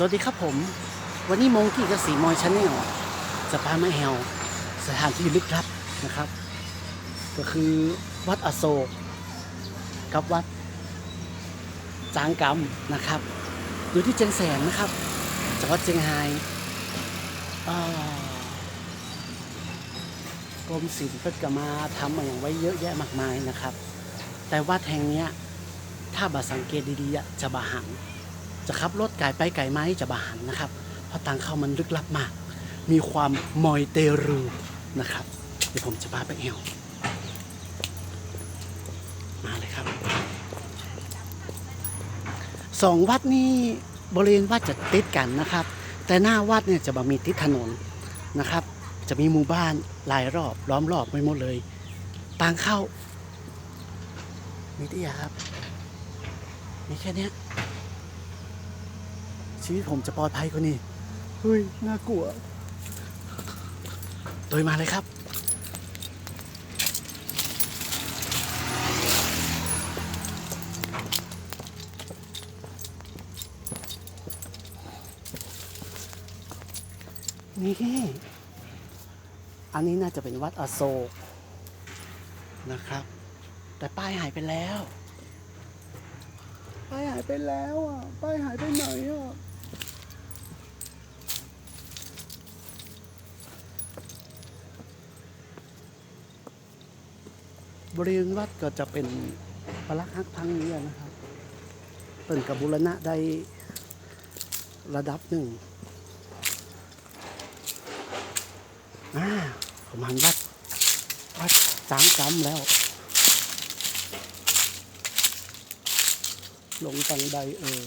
สวัสดีครับผม วันนี้มงกี้กับสีมอยชาแนลจะพามาแอวสถานที่ลึกลับนะครับ ก็คือวัดอโศกกับวัด จางกำนะครับ อยู่ที่เจียงแสนนะครับจังหวัดเชียงรายกรมศิลป์ก็จะมาทำอย่างไว้เยอะแยะมากมายนะครับ แต่วัดแห่งนี้ถ้าบาสังเกตดีๆจะบาหัน จะขับรถไกลไปไกลไหมจะบาหันนะครับ เพราะทางเข้ามันลึกลับมาก มีความมอยเตรูนะครับ เดี๋ยวผมจะพาไปแอวมาเลยครับสองวัดนี้บริเวณวัดจะติดกันนะครับ แต่หน้าวัดเนี่ยจะบ่มีติดถนนนะครับ จะมีหมู่บ้านหลายรอบล้อมรอบไปหมดเลยทางเข้ามีที่ยาครับ มีแค่นี้ ชีวิตผมจะปลอดภัยกว่านี้เฮ้ย น่ากลัว โดยมาเลยครับ นี่ อันนี้น่าจะเป็นวัดอโศกนะครับ แต่ป้ายหายไปแล้ว ป้ายหายไปแล้วอะ ป้ายหายไปไหนอะ บริเวณวัดก็จะเป็นพระลักฮักพังนี้นะครับเป็นกับบุรณะได้ระดับหนึ่งอ่าผมหันวัดวัดจางจำแล้ว ลงทางใดเอ่ย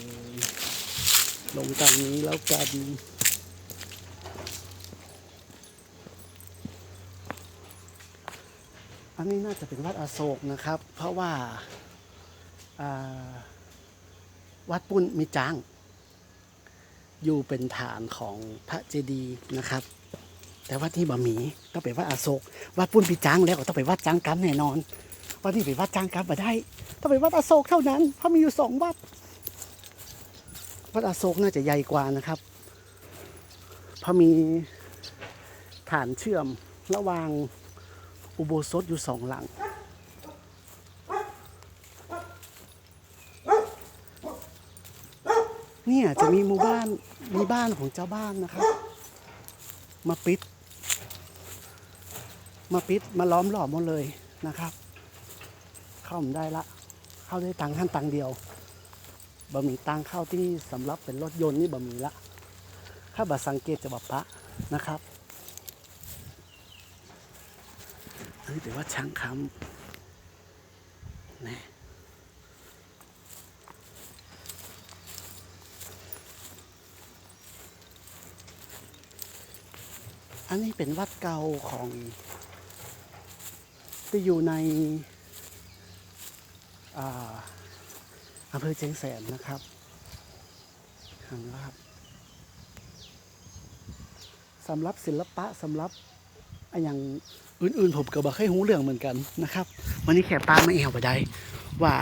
ลงทางนี้แล้วกัน อันนี้น่าจะเป็นวัดอโศกนะครับ เพราะว่าาวัดปุ้นมีจ้าง อยู่เป็นฐานของพระเจดีย์นะครับ แต่วัดที่บะหมีต้องไปวัดอโศก วัดปุ้นปีจ้างแล้วก็ต้องไปวัดจ้างกันแน่นอนวัดนี้ไปวัดจ้างกันมาได้ต้องไปวัดอโศกเท่านั้น เพราะมีอยู่สองวัด วัดอโศกน่าจะใหญ่กว่านะครับ เพราะมีฐานเชื่อมระหว่าง อุโบสถอยู่สองหลัง เนี่ยจะมีหมู่บ้านมีบ้านของเจ้าบ้านนะครับ มาปิด มาปิดมาล้อมหลอมหมดเลยนะครับ เข้าไม่ได้ละ เข้าได้ตังค์ขั้นตังค์เดียวบะหมี่ตังค์เข้าที่สำหรับเป็นรถยนต์นี่บะหมี่ละ ถ้าบัสังเกตจะบัปะนะครับ อันนี้เป็นว่าช้างคำนะอันนี้เป็นวัดเก่าของที่อยู่ในอาอำเภอเชียงแสนนะครับเห็นไหรับสำหรับศิลปะสำหรับอันอย่าง อื่นๆผมก็บอกให้หูเรื่องเหมือนกันนะครับ วันนี้แขกตามมาเอวไปได้ว่า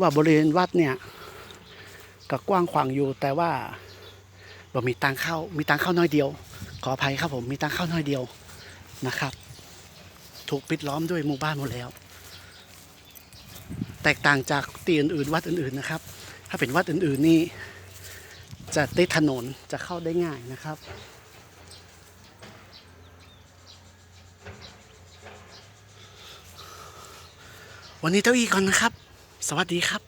ว่าบริเวณวัดเนี่ยก็กว้างขวางอยู่แต่ว่าบ่มีตังเข้ามีตังเข้าน้อยเดียว ขออภัยครับผมมีตังเข้าน้อยเดียวนะครับ ถูกปิดล้อมด้วยหมู่บ้านหมดแล้ว แตกต่างจากตีอื่นๆวัดอื่นๆนะครับ ถ้าเป็นวัดอื่นๆนี่จะได้ถนนจะเข้าได้ง่ายนะครับ วันนี้เต้าอีก่อนนะครับ สวัสดีครับ